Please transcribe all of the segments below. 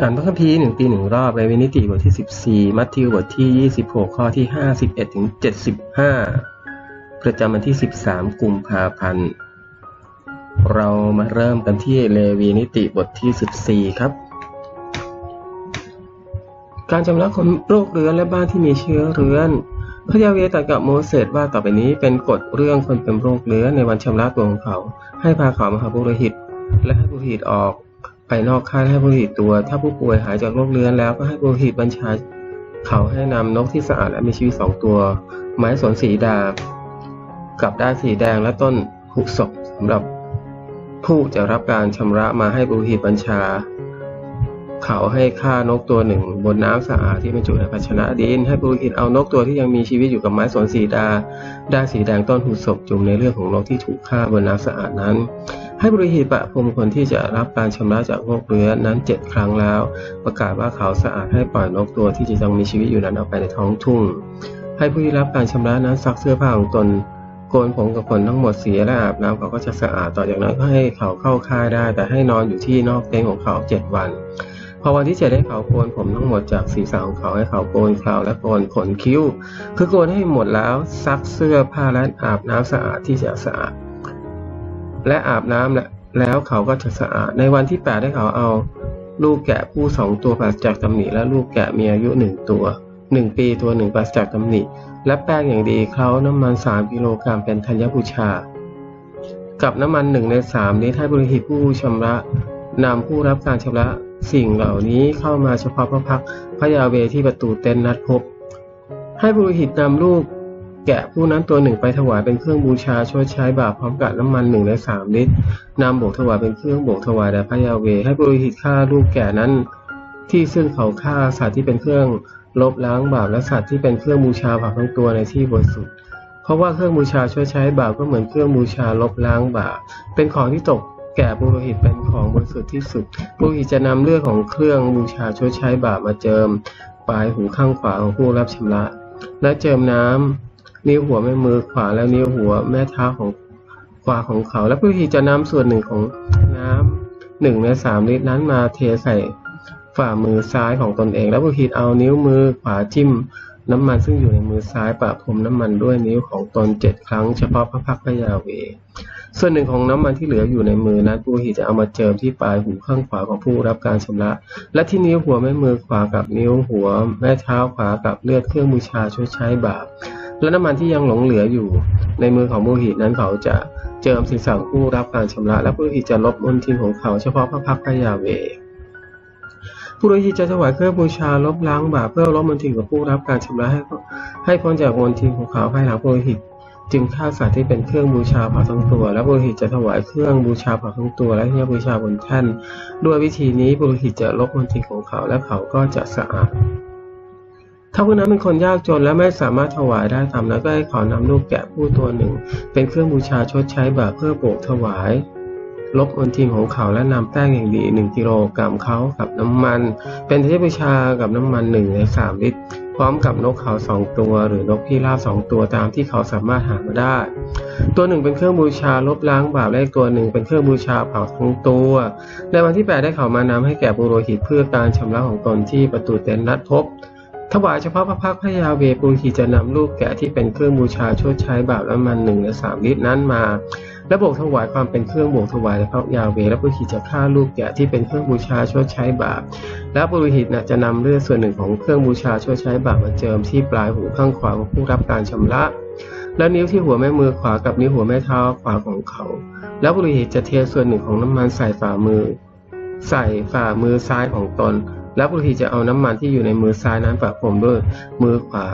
อ่านพระคัมภีร์หนึ่งปีหนึ่งรอบในวินิติบทที่14มัทธิวบทที่26ข้อที่51ถึง75ประจำวันที่13กุมภาพันธ์เรามาเริ่มกันที่เลวีนิติบทที่14ครับ การชำระคนโรคเรื้อนและบ้านที่มีเชื้อเรื้อนพระยาเวตรัสกับโมเสสว่าต่อไปนี้เป็นกฎเรื่องคนเป็นโรคเรื้อนในวันชำระตัวของเขา ให้พาเขามาหาปุรหิต และให้ปุรหิตออก ไปนอกค่ายให้ปุโรหิตตัว ถ้าผู้ป่วยหายจากโรคเรื้อนแล้วก็ให้ปุโรหิตบัญชาเขาให้นำนกที่สะอาดและมีชีวิตสองตัว ไม้สนสีดา กับด้านสีแดงและต้นหุกศกสำหรับผู้จะรับการชำระมาให้ปุโรหิตบัญชา เขาให้ฆ่านกตัวหนึ่ง บนน้ำสะอาดที่บรรจุในภาชนะดิน ให้ปุโรหิตเอานกตัวที่ยังมีชีวิตอยู่กับไม้สนสีดา ด้านสีแดงต้นหุศพจุ่มในเรื่องของนกที่ถูกฆ่าบนน้ำสะอาดนั้น ให้ปุโรหิประพรมคนที่จะรับการชำระจากโรคเรื้อนนั้นเจ็ดครั้งแล้ว ประกาศว่าเขาสะอาดให้ปล่อยนกตัวที่จะยังมีชีวิตอยู่นั้นออกไปในท้องทุ่ง ให้ผู้ที่รับการชำระนั้นซักเสื้อผ้าของตนโกนผมกับขนทั้งหมดเสียและอาบน้ำเขาก็จะสะอาดต่อจากนั้นก็ให้เขาเข้าค่ายได้ แต่ให้นอนอยู่ที่นอกเต็นท์ของเขาเจ็ดวันพอวันที่เจ็ดให้เขาโกนผมทั้งหมดจากศีรษะของเขาให้เขาโกนเคราและโกนขนคิ้ว คือโกนให้หมดแล้วซักเสื้อผ้าและอาบน้ำสะอาดที่จะสะอาด และอาบน้ำและแล้วเขาก็จะสะอาด ในวันที่แปดให้เขาเอา ลูกแกะผู้สองตัวปราศจากตำหนิและลูกแกะมีอายุหนึ่งตัวหนึ่งปีตัวหนึ่งปราศจากตำหนิ และแป้งอย่างดีเคล้าน้ำมันสามกิโลกรัมเป็นธัญบูชา กับน้ำมันหนึ่งในสามนี้ให้บริหิตผู้ชำระนำผู้รับการชำระสิ่งเหล่านี้เข้ามาเฉพาะพระพักพระยาเวที่ประตูเต็นนัดพบ ให้บริหิตนำลูก แกะผู้นั้นตัวหนึ่งไปถวายเป็นเครื่องบูชาชดใช้บาปพร้อมกับน้ำมันหนึ่งในสามลิตรนำโบกถวายเป็นเครื่องโบกถวายแด่พระยาเวให้บริหิตฆ่าลูกแกะนั้น ที่ซึ่งเขาฆ่าสัตว์ที่เป็นเครื่องลบล้างบาปและสัตว์ที่เป็นเครื่องบูชาบาปทั้งตัวในที่บริสุทธิ์เพราะว่าเครื่องบูชาช่วยใช้บาปก็เหมือนเครื่องบูชาลบล้างบาปเป็นของที่ตกแก่ปุโรหิตเป็นของบริสุทธิ์ที่สุดปุโรหิตจะนำเลือดของเครื่องบูชาช่วยใช้บาปมาเจิม ปลายหูข้างขวาของผู้รับชำระ และเจิมน้ำ นิ้วหัวแม่มือขวาและนิ้วหัวแม่เท้าของขวาของเขา และปุโรหิตจะนำส่วนหนึ่งของน้ำหนึ่งในสามลิตรนั้นมาเทใส่ฝ่ามือซ้ายของตนเอง และปุโรหิตเอานิ้วมือขวาจิ้มน้ำมันซึ่งอยู่ในมือซ้ายปะพรมน้ำมันด้วยนิ้วของตนเจ็ดครั้งเฉพาะพระพักพระยาเว ส่วนหนึ่งของน้ำมันที่เหลืออยู่ในมือนั้นปุโรหิจะเอามาเจิมที่ปลายหูข้างขวาของผู้รับการชำระ และที่นิ้วหัวแม่มือขวากับนิ้วหัวแม่เท้าขวากับเลือดเครื่องบูชาช่วยใช้บาป และน้ำมันที่ยังหลงเหลืออยู่ ในมือของปุโรหิตนั้นเขาจะเจิมศีรษะของผู้รับการชำระ และปุโรหิตจะลบมลทินของเขาเฉพาะพระพักตร์พระยาเวผู้โรหิตจะถวายเครื่องบูชาลบล้างบาปเพื่อลบมลทินของผู้รับการชำระให้ให้พ้นจากมลทินของเขาภายหลังผู้โรหิตจึงฆ่าสัตว์ที่เป็นเครื่องบูชาเผาทั้งตัว และปุโรหิตจะถวายเครื่องบูชาเผาทั้งตัว และเทียบูชาบนแท่นด้วยวิธีนี้ปุโรหิตจะลบมลทินของเขาและเขาก็จะสะอาด ถ้าผู้นั้นเป็นคนยากจนและไม่สามารถถวายได้ตามนั้นก็ให้เขานำลูกแกะผู้ตัวหนึ่ง เป็นเครื่องบูชาชดใช้บาปเพื่อโบกถวาย ลบมลทินของเขาและนำแป้งอย่างดีหนึ่งกิโลกรัมเขากับน้ำมัน เป็นเทบูชากับน้ำมันหนึ่งในสามลิตร พร้อมกับนกเขาสองตัว หรือนกพิราบสองตัวตามที่เขาสามารถหามาได้ ตัวหนึ่งเป็นเครื่องบูชาลบล้างบาปและตัวหนึ่งเป็นเครื่องบูชาเผาทั้งตัว ในวันที่แปดได้เขามานำให้แก่ปุโรหิตเพื่อการชำระของตนที่ประตูเต็นท์นัดพบ ถวายเฉพาะพระพักตร์พระยาเวปุโรหิตจะนำลูกแกะที่เป็นเครื่องบูชาชดใช้บาปและมันหนึ่งในสามลิตรนั้นมาและโบกถวายความเป็นเครื่องโบกถวายพระยาเวและปุโรหิตจะฆ่าลูกแกะที่เป็นเครื่องบูชาชดใช้บาปและปุโรหิตนะจะนำเลือดส่วนหนึ่งของเครื่องบูชาชดใช้บาปมาเจิมที่ปลายหูข้างขวาของผู้รับการชำระ และนิ้วที่หัวแม่มือขวากับนิ้วหัวแม่เท้าขวาของเขา แล้วปุโรหิตจะเทส่วนหนึ่งของน้ำมันใส่ฝ่ามือ ใส่ฝ่ามือซ้ายของตน แล้วปุโรหิตจะเอาน้ำมันที่อยู่ในมือซ้ายนั้นประพรมด้วยมือขวา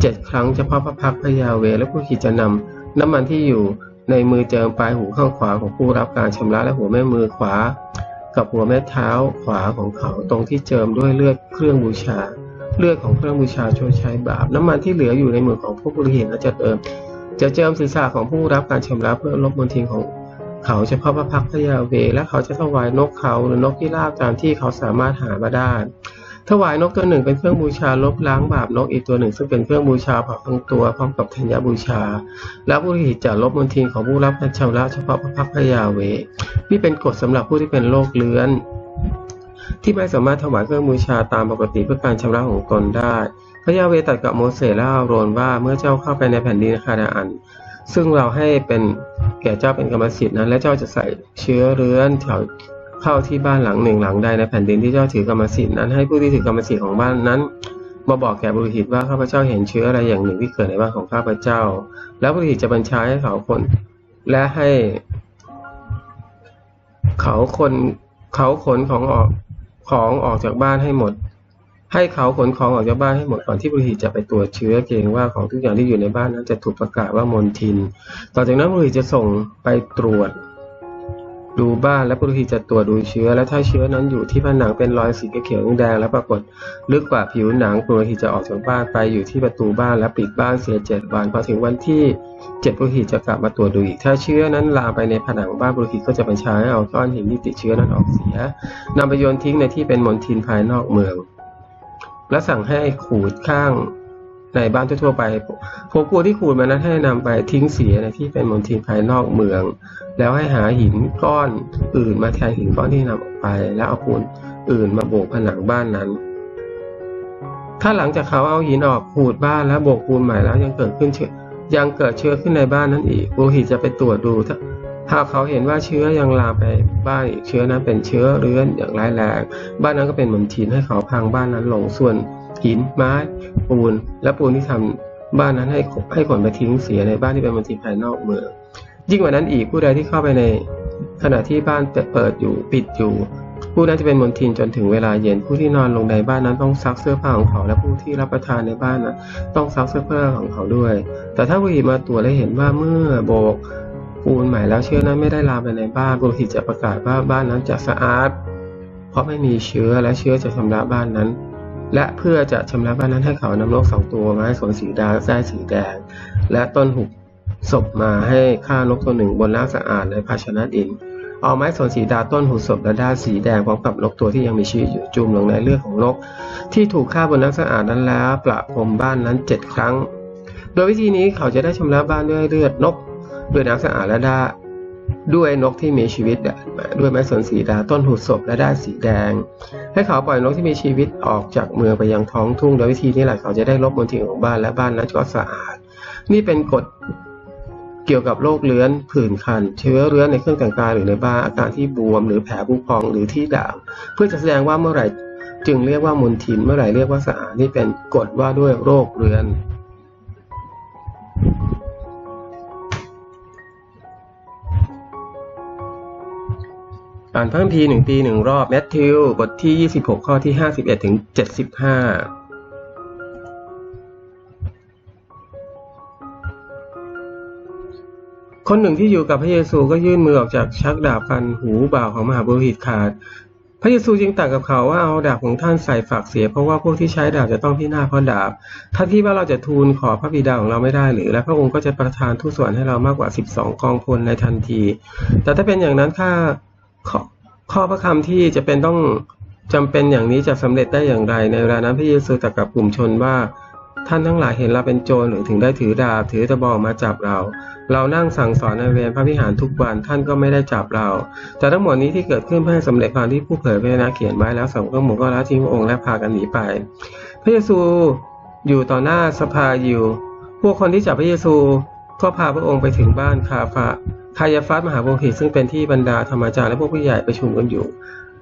เจ็ดครั้งเฉพาะพระพักพระยาเว และปุโรหิตจะนำน้ำมันที่อยู่ในมือเจิมปลายหูข้างขวาของผู้รับการชำระและหัวแม่มือขวา กับหัวแม่เท้าขวาของเขาตรงที่เจิมด้วยเลือดเครื่องบูชา เลือดของเครื่องบูชาชดใช้บาปน้ำมันที่เหลืออยู่ในมือของผู้บริหิตและจะเติมจะเจิมศีรษะของผู้รับการชำระเพื่อลบมลทินของ เขาเฉพาะพระพักตร์พระยาเว และเขาจะถวายนกเขาหรือนกพิราบตามที่เขาสามารถหามาได้ถวายนกตัวหนึ่งเป็นเครื่องบูชาลบล้างบาปนกอีกตัวหนึ่ง ซึ่งเป็นเครื่องบูชาเผาทั้งตัวพร้อมกับธัญบูชา และผู้หิตจะลบมลทินของผู้รับการชำระเฉพาะพระพักตร์พระยาเวนี่เป็นกฎสำหรับผู้ที่เป็นโรคเลื้อน ที่ไม่สามารถถวายเครื่องบูชาตามปกติเพื่อการชำระของตนได้ พระยาเวตรัสกับโมเสสและอาโรนว่าเมื่อเจ้าเข้าไปในแผ่นดินคานาอัน ซึ่งเราให้เป็นแก่เจ้าเป็นกรรมสิทธินั้นและเจ้าจะใส่เชื้อเรื้อนแถวเข้าที่บ้านหลังหนึ่งหลังใดในแผ่นดินที่เจ้าถือกรรมสิทธินั้นให้ผู้ที่ถือกรรมสิทธิ์ของบ้านนั้นมาบอกแก่บุรุษว่าข้าพเจ้าเห็นเชื้ออะไรอย่างหนึ่งที่เกิดในบ้านของข้าพเจ้า แล้วบุรุษจะบัญชาให้เขาคน และให้ เขาคนเขาขนของออกของออกจากบ้านให้หมด ให้เขาขนของออกจากบ้านให้หมดก่อนที่บุรุษจะไปตรวจเชื้อเกรงว่าของทุกอย่างที่อยู่ในบ้านนั้นจะถูกประกาศว่ามลทิน ต่อจากนั้นบุรุษจะส่งไปตรวจ ดูบ้านและบุรุษจะตรวจดูเชื้อ และถ้าเชื้อนั้นอยู่ที่ผนังเป็นรอยสีเขียวแดงและปรากฏลึกกว่าผิวหนังบุรุษจะออกจากบ้านไปอยู่ที่ประตูบ้านและปิดบ้านเสียเจ็ดวันพอถึงวันที่เจ็ดบุรุษจะกลับมาตรวจดูอีก ถ้าเชื้อนั้นลาไปในผนังบ้านบุรุษก็จะบัญชาให้เอาก้อนหินที่ติดเชื้อนั้นออกเสียนำไปโยนทิ้งในที่เป็นมลทินภายนอกเมือง และสั่งให้ขูดข้างในบ้านทั่วๆไปพวกกูที่ขูดมานั้นให้นำไปทิ้งเสียในที่เป็นมลทินภายนอกเมือง แล้วให้หาหินก้อนอื่นมาแทนหินก้อนที่นำออกไป แล้วเอาปูนอื่นมาโบกผนังบ้านนั้น ถ้าหลังจากเขาเอาหินออกขูดบ้านแล้วโบกปูนใหม่แล้วยังเกิดขึ้นเชื้อยังเกิดเชื้อขึ้นในบ้านนั้นอีกโรหิตจะไปตรวจดูถ้า หากเขาเห็นว่าเชื้อยังลามไปบ้านอีกเชื้อนั้นเป็นเชื้อเรื้อนอย่างร้ายแรงบ้านนั้นก็เป็นเหมือนทินให้เขาพังบ้านนั้นลงส่วนหินไม้ปูน และปูนที่ทำบ้านนั้นให้ให้ขนไปทิ้งเสียในบ้านที่เป็นมลทินภายนอกเมืองยิ่งกว่านั้นอีกผู้ใดที่เข้าไปในขณะที่บ้านเปิดอยู่ปิดอยู่ ผู้นั้นจะเป็นมลทินจนถึงเวลาเย็นผู้ที่นอนลงในบ้านนั้นต้องซักเสื้อผ้าของเขา และผู้ที่รับประทานในบ้านนั้นต้องซักเสื้อผ้าของเขาด้วย แต่ถ้าผู้หิมาตรวจและเห็นว่าเมื่อโบก ปูนใหม่แล้วเชื้อนั้นไม่ได้ลามไปในบ้านบุหิตจะประกาศว่าบ้านนั้นจะสะอาด เพราะไม่มีเชื้อและเชื้อจะชำระบ้านนั้น และเพื่อจะชำระบ้านนั้นให้เขานำนกสองตัวไม้สนสีดาแส้สีแดง และต้นหุบศพมาให้ฆ่านกตัวหนึ่งบนน้ำสะอาดในภาชนะดินเอาไม้สนสีดาต้นหูศพและด้าสีแดงพร้อมกับนกตัวที่ยังมีชีวิตอยู่จุ่มลงในเลือดของนก ที่ถูกฆ่าบนน้ำสะอาดนั้นแล้วประพรมบ้านนั้นเจ็ดครั้ง โดยวิธีนี้เขาจะได้ชำระบ้านด้วยเลือดนก ด้วยน้ำสะอาดและด้ด้วยนกที่มีชีวิตด้วยไม้สนสีดาต้นหูศพและด้าสีแดง ให้เขาปล่อยนกที่มีชีวิตออกจากเมืองไปยังท้องทุ่งโดยวิธีนี้แหละเขาจะได้ลบมลทินของบ้านและบ้านนั้นก็สะอาด นี่เป็นกฎเกี่ยวกับโรคเลื้อนผื่นคัน เชื้อเรื้อนในเครื่องแต่งกายหรือในบ้านอาการที่บวม หรือแผลผุพองหรือที่ด่างเพื่อจะแสดงว่าเมื่อไหร่จึงเรียกว่ามลทินเมื่อไหร่เรียกว่าสะอาดนี่เป็นกฎว่าด้วยโรคเรื้อน อ่านเพระคัมภีหนึ่งปีหนึ่งรอบแมทธิวบทที่26ข้อที่51ถึง75คนหนึ่งที่อยู่กับพระเยซูก็ยื่นมือออกจากชักดาบฟันหูบ่าวของมหาบุรุษขาด พระเยซูจึงตรัสกับเขาว่าเอาดาบของท่านใส่ฝากเสีย เพราะว่าพวกที่ใช้ดาบจะต้องพินาศเพราะดาบถ้าที่ว่าเราจะทูลขอพระบิดาของเราไม่ได้หรือ และพระองค์ก็จะประทานทุกส่วนให้เรามากกว่า 12 กองพลในทันที แต่ถ้าเป็นอย่างนั้นข้า ขอข้อพระคำที่จะเป็นต้องจำเป็นอย่างนี้จะสำเร็จได้อย่างไร ในเวลานั้นพระเยซูตรัสกับกลุ่มชนว่าท่านทั้งหลายเห็นเราเป็นโจรหรือถึงได้ถือดาบถือตะบองมาจับเรา เรานั่งสั่งสอนในเวรพระวิหารทุกวันท่านก็ไม่ได้จับเรา แต่ทั้งหมดนี้ที่เกิดขึ้นเพื่อสำเร็จความที่ผู้เผยพระวจนะเขียนไว้แล้วสองก็หมู่ก็ละทิ้งพระองค์และพากันหนีไป พระเยซูอยู่ต่อหน้าสภาอยู่ พวกคนที่จับพระเยซูก็พาพระองค์ไปถึงบ้านคาฟา คายาฟัสมหาบุรุษซึ่งเป็นที่บรรดาธรรมจารย์และพวกผู้ใหญ่ประชุมกันอยู่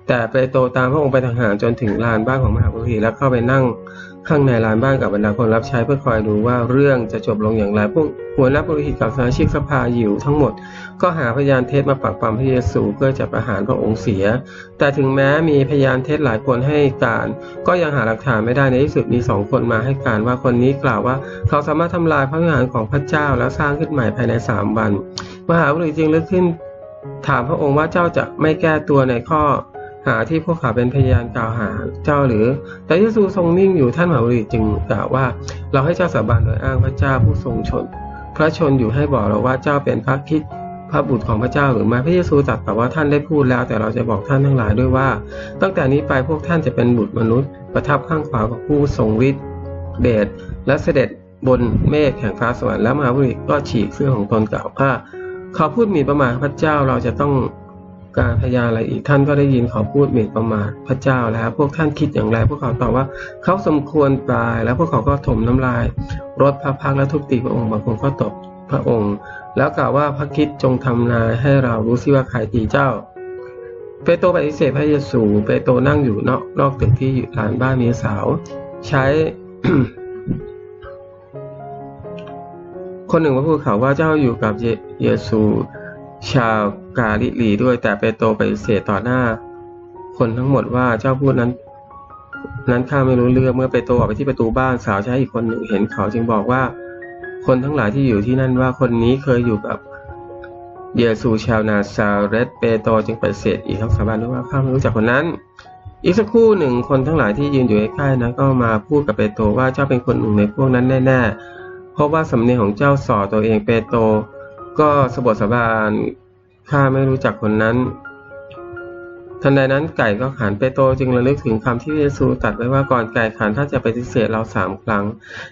แต่เปโตรตามพระองค์ไปทางหางจนถึงลานบ้านของมหาบุรุษแล้วเข้าไปนั่ง ข้างในลานบ้านกับบรรดาคนรับใช้เพื่อคอยดูว่าเรื่องจะจบลงอย่างไร พวกหัวหน้าบุรุษกับสมาชิกสภาอยู่ทั้งหมด ก็หาพยานเท็จมาปักปั๊มพระเยซูเพื่อจะประหารพระองค์เสีย แต่ถึงแม้มีพยานเท็จหลายคนให้การ ก็ยังหาหลักฐานไม่ได้ในที่สุดมีสองคนมาให้การว่าคนนี้กล่าวว่า เขาสามารถทำลายพระวิหารของพระเจ้าแล้วสร้างขึ้นใหม่ภายในสามวัน มหาบุรุษจึงลุกขึ้นถามพระองค์ว่าเจ้าจะไม่แก้ตัวในข้อ หาที่พวกเขาเป็นพยานกล่าวหาเจ้าหรือ แต่เยซูทรงนิ่งอยู่ท่านมหาบุรุษจึงกล่าวว่า เราให้เจ้าสาบานโดยอ้างพระเจ้าผู้ทรงชน พระชนอยู่ให้บอกเราว่าเจ้าเป็นพระคิดพระบุตรของพระเจ้าหรือไม่พระเยซูตรัสกับว่าท่านได้พูดแล้ว แต่เราจะบอกท่านทั้งหลายด้วยว่า ตั้งแต่นี้ไปพวกท่านจะเป็นบุตรมนุษย์ ประทับข้างขวาของผู้ทรงฤทธิ์เดชและเสด็จบนเมฆแห่งฟ้าสวรรค์แล้วมหาบุรุษก็ฉีกเสื้อของตนกล่าวว่าเขาพูดหมีประมาทพระเจ้าเราจะต้อง การพยาอะไรอีก ท่านก็ได้ยินเขาพูดหมิ่นประมาทพระเจ้าแล้ว พวกท่านคิดอย่างไร พวกเขาตอบว่าเขาสมควรตายแล้วพวกเขาก็ถมน้ำลาย รถพระพักตร์และทุบตีพระองค์บางคนก็ตบพระองค์ แล้วกล่าวว่าพระคิดจงทำนายให้เรารู้สิว่าใครตีเจ้าเปโตรปฏิเสธพระเยซูเปโตรนั่งอยู่นอกนอกตึกที่หลานบ้านมีสาว ใช้คนหนึ่งมาพูดเขาว่าเจ้าอยู่กับเยเยซู ชาวกาลิลีด้วยแต่เปโตรปฏิเสธต่อหน้า คนทั้งหมดว่าเจ้าพูดนั้น นั้นข้าไม่รู้เรื่องเมื่อเปโตรออกไปที่ประตูบ้านสาวใช้อีกคนหนึ่งเห็นเขาจึงบอกว่า คนทั้งหลายที่อยู่ที่นั่นว่าคนนี้เคยอยู่กับเยซูชาวนาซาเรตเปโตรจึงปฏิเสธอีกทั้งสาบานด้วยว่าข้าไม่รู้จักคนนั้น อีกสักครู่หนึ่งคนทั้งหลายที่ยืนอยู่ใกล้ๆนั้นก็มาพูดกับเปโตรว่าเจ้าเป็นคนหนึ่งในพวกนั้นแน่ๆเพราะว่าสำเนียงของเจ้าส่อตัวเองเปโตร ก็สบดสาบานข้าไม่รู้จักคนนั้น ทันใดนั้นไก่ก็ขันเปโตรจึงระลึกถึงคำที่เยซูตรัสไว้ว่าก่อนไก่ขันถ้าจะปฏิเสธเราสามครั้ง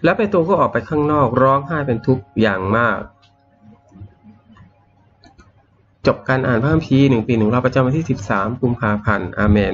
และเปโตรก็ออกไปข้างนอกร้องไห้เป็นทุกข์อย่างมาก จบการอ่านพระคัมภีร์หนึ่งปีหนึ่งเรอบประจำวันที่ 13 กุมภาพันธ์อาเมน